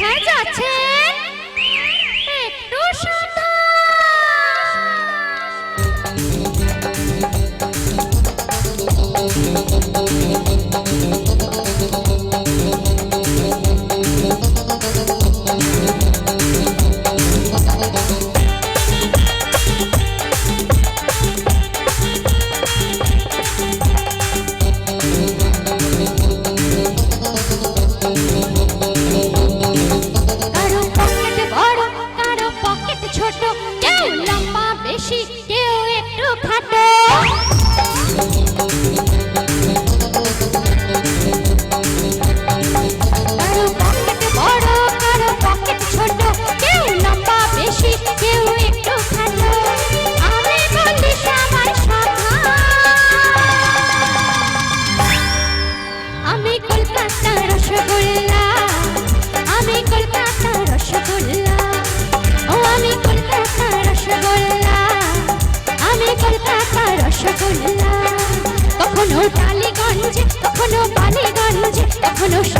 কোথায় যাচ্ছেন? একটু সাবধান এখনো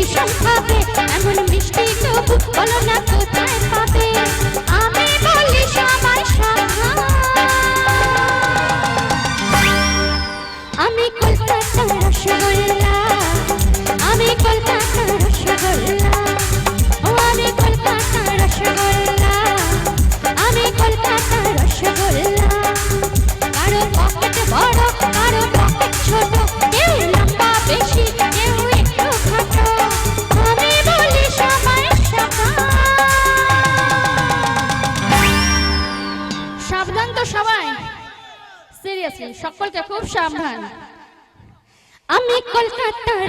ভীষণ ভাবে এমন মিষ্টি তবু বলো না কোথায় পাবে? আমি বলি সবাই আমি কলকাতার রসগোল্লা, আমি কলকাতার সকলকে খুব সাবধান। আমি কলকাতার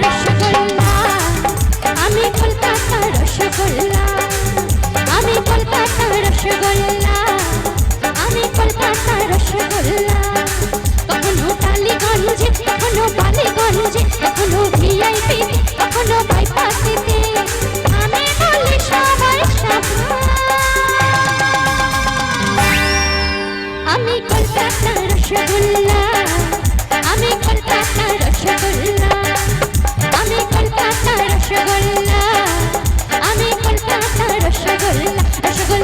রসগোল্লা। আমি কলকাতা রসগোল্লা? আমি কলকাতা রসগোল্লা? রসগোল্লা